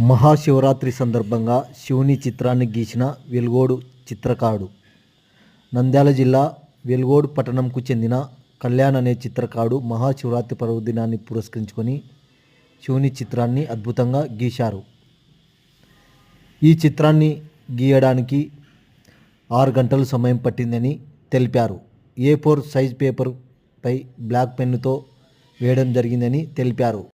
మహాశివరాత్రి సందర్భంగా శివుని చిత్రాన్ని గీసిన వెలుగోడు చిత్రకారుడు. నంద్యాల జిల్లా వెలుగోడు పట్టణంకు చెందిన కళ్యాణ్ అనే చిత్రకారుడు మహాశివరాత్రి పర్వదినాన్ని పురస్కరించుకొని శివుని చిత్రాన్ని అద్భుతంగా గీశారు. ఈ చిత్రాన్ని గీయడానికి ఆరు గంటలు సమయం పట్టిందని తెలిపారు. ఏ ఫోర్ సైజ్ పేపర్పై బ్లాక్ పెన్నుతో వేయడం జరిగిందని తెలిపారు.